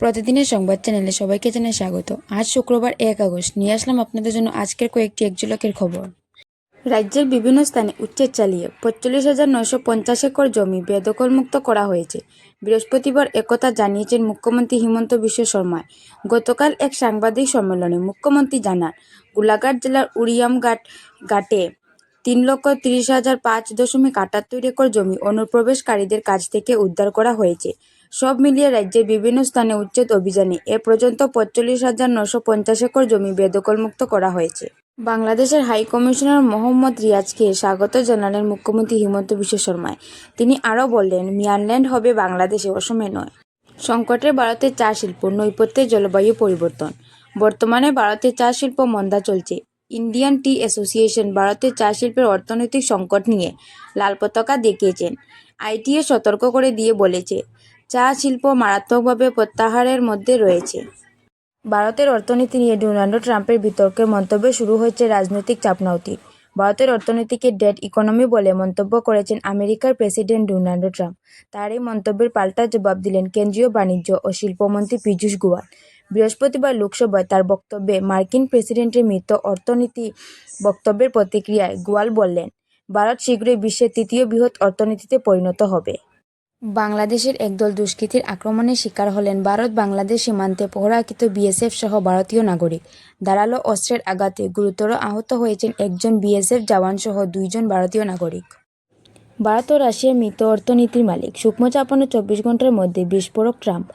প্রতিদিনের সংবাদ চ্যানেলে সবাইকে জানাই স্বাগত। আজ শুক্রবার এক আগস্ট। নিয়ে আসলাম আপনাদের জন্য আজকের কয়েকটি একজলকের খবর। রাজ্যের বিভিন্ন স্থানে উচ্ছেদ চালিয়ে পঁয়তাল্লিশ হাজার নয়শো পঞ্চাশ একর জমি বেদখলমুক্ত করা হয়েছে। বৃহস্পতিবার একথা জানিয়েছেন মুখ্যমন্ত্রী হিমন্ত বিশ্ব শর্মা গতকাল এক সাংবাদিক সম্মেলনে মুখ্যমন্ত্রী জানান, গোলাঘাট জেলার উড়িয়ামঘাট ঘাটে তিন লক্ষ তিরিশ হাজার পাঁচ দশমিক আটাত্তর একর জমি অনুপ্রবেশকারীদের কাছ থেকে উদ্ধার করা হয়েছে। সব মিলিয়ে রাজ্যের বিভিন্ন স্থানে উচ্ছেদ অভিযানে এ পর্যন্ত পঁয়তাল্লিশ হাজার নশো পঞ্চাশ একর জমি বেদখলমুক্ত করা হয়েছে। বাংলাদেশের হাই কমিশনার মোহাম্মদ রিয়াজকে স্বাগত জানালেন মুখ্যমন্ত্রী হিমন্ত বিশ্ব শর্মায়। তিনি আরও বললেন, মিয়ানল্যান্ড হবে বাংলাদেশে অসমে নয়। সংকটের ভারতের চা শিল্প নৈপথ্যের জলবায়ু পরিবর্তন। বর্তমানে ভারতের চা শিল্প মন্দা চলছে। ইন্ডিয়ান টি অ্যাসোসিয়েশন ভারতের চা শিল্পের অর্থনৈতিক সংকট নিয়ে লাল পতাকা দেখিয়েছেন। আইটিএ সতর্ক করে দিয়ে বলেছে চা শিল্প মারাত্মকভাবে প্রত্যাহারের মধ্যে রয়েছে। ভারতের অর্থনীতি নিয়ে ডোনাল্ড ট্রাম্পের বিতর্কের মন্তব্যে শুরু হয়েছে রাজনৈতিক চাপনাউতি। ভারতের অর্থনীতিকে ডেট ইকোনমি বলে মন্তব্য করেছেন আমেরিকার প্রেসিডেন্ট ডোনাল্ড ট্রাম্প। তার এই মন্তব্যের পাল্টা জবাব দিলেন কেন্দ্রীয় বাণিজ্য ও শিল্পমন্ত্রী পীযূষ গোয়াল। বৃহস্পতিবার লোকসভায় তার বক্তব্যে মার্কিন প্রেসিডেন্টের মৃত অর্থনীতি বক্তব্যের প্রতিক্রিয়ায় গোয়াল বললেন, ভারত শীঘ্রই বিশ্বের তৃতীয় বৃহৎ অর্থনীতিতে পরিণত হবে। বাংলাদেশের একদল দুষ্কৃতীর আক্রমণের শিকার হলেন ভারত, বাংলাদেশ সীমান্তে পহরাকৃত বিএসএফ সহ ভারতীয় নাগরিক। ধারালো অস্ত্রের আঘাতে গুরুতর আহত হয়েছেন একজন বিএসএফ জওয়ান সহ দুইজন ভারতীয় নাগরিক। ভারত ও রাশিয়ার মৃত অর্থনীতির মালিক সূক্ষ্ম চাপানো চব্বিশ ঘণ্টার মধ্যে বিস্ফোরক ট্রাম্প।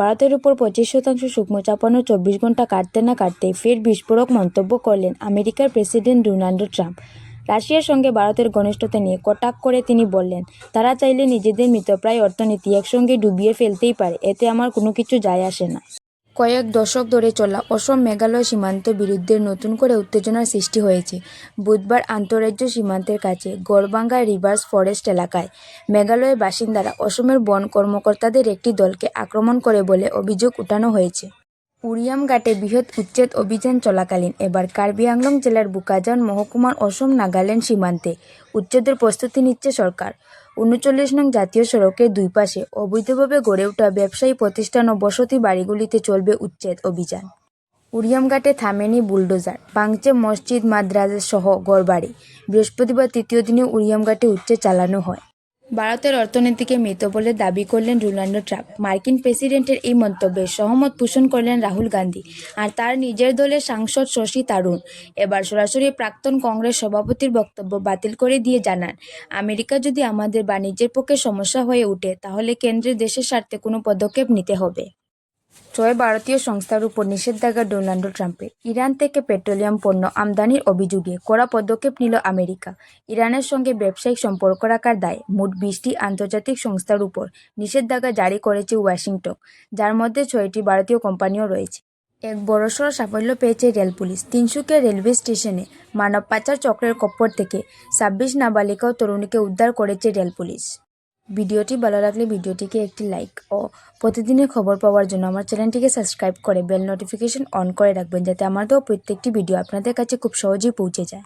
ভারতের উপর পঁচিশ শতাংশ সূক্ষ্ম চাপানো চব্বিশ ঘণ্টা কাটতে না কাটতে ফের বিস্ফোরক মন্তব্য করলেন আমেরিকার প্রেসিডেন্ট ডোনাল্ড ট্রাম্প। রাশিয়ার সঙ্গে ভারতের ঘনিষ্ঠতা নিয়ে কটাক করে তিনি বললেন, তারা চাইলে নিজেদের মৃতপ্রায় অর্থনীতি একসঙ্গে ডুবিয়ে ফেলতেই পারে, এতে আমার কোনো কিছু যায় আসে না। কয়েক দশক ধরে চলা অসম মেঘালয় সীমান্ত বিরুদ্ধে নতুন করে উত্তেজনার সৃষ্টি হয়েছে। বুধবার আন্তঃরাজ্য সীমান্তের কাছে গড়বাঙ্গা রিভার্স ফরেস্ট এলাকায় মেঘালয়ের বাসিন্দারা অসমের বন কর্মকর্তাদের একটি দলকে আক্রমণ করে বলে অভিযোগ উঠানো হয়েছে। উড়িয়ামঘাটে বৃহৎ উচ্ছেদ অভিযান চলাকালীন, এবার কার্বি আংলং জেলার বুকাজান, মহকুমার অসম, নাগাল্যান্ড সীমান্তে উচ্ছেদের প্রস্তুতি নিচ্ছে সরকার। উনচল্লিশ নং জাতীয় সড়কের দুই পাশে অবৈধভাবে গড়ে ওঠা ব্যবসায়ী প্রতিষ্ঠান ও বসতি বাড়িগুলিতে চলবে উচ্ছেদ অভিযান। উড়িয়ামঘাটে থামেনি বুলডোজার ভাঙছে মসজিদ, মাদ্রাজ সহ গড়বাড়ি বৃহস্পতিবার তৃতীয় দিনে উড়িয়ামঘাটে উচ্ছেদ চালানো হয়। ভারতের অর্থনীতিকে মৃত বলে দাবি করলেন ডোনাল্ড ট্রাম্প। মার্কিন প্রেসিডেন্টের এই মন্তব্যে সহমত পোষণ করলেন রাহুল গান্ধী আর তার নিজের দলের সাংসদ শশী তারুণ। এবার সরাসরি প্রাক্তন কংগ্রেস সভাপতির বক্তব্য বাতিল করে দিয়ে জানান, আমেরিকা যদি আমাদের বাণিজ্যের পক্ষে সমস্যা হয়ে ওঠে, তাহলে কেন্দ্রের দেশের স্বার্থে কোনো পদক্ষেপ নিতে হবে। ছয় ভারতীয় সংস্থার উপর নিষেধাজ্ঞা ডোনাল্ড ট্রাম্পের। ইরান থেকে পেট্রোলিয়াম পণ্য আমদানির অভিযোগে কড়া পদক্ষেপ নিল আমেরিকা। ইরানের সঙ্গে ব্যবসায়িক সম্পর্ক রাখার দায়ে মোট বিশটি আন্তর্জাতিক সংস্থার উপর নিষেধাজ্ঞা জারি করেছে ওয়াশিংটন, যার মধ্যে ছয়টি ভারতীয় কোম্পানিও রয়েছে। এক বড়সড় সাফল্য পেয়েছে রেল পুলিশ। তিনসুকিয়া রেলওয়ে স্টেশনে মানব পাচার চক্রের কপ্পর থেকে ছাব্বিশ নাবালিকা ও তরুণীকে উদ্ধার করেছে রেল পুলিশ। ভিডিওটি ভালো লাগলে ভিডিওটিকে একটি লাইক ও প্রতিদিনের খবর পাওয়ার জন্য আমার চ্যানেলটিকে সাবস্ক্রাইব করে বেল নোটিফিকেশন অন করে রাখবেন, যাতে আমার প্রত্যেকটি ভিডিও আপনাদের কাছে খুব সহজেই পৌঁছে যায়।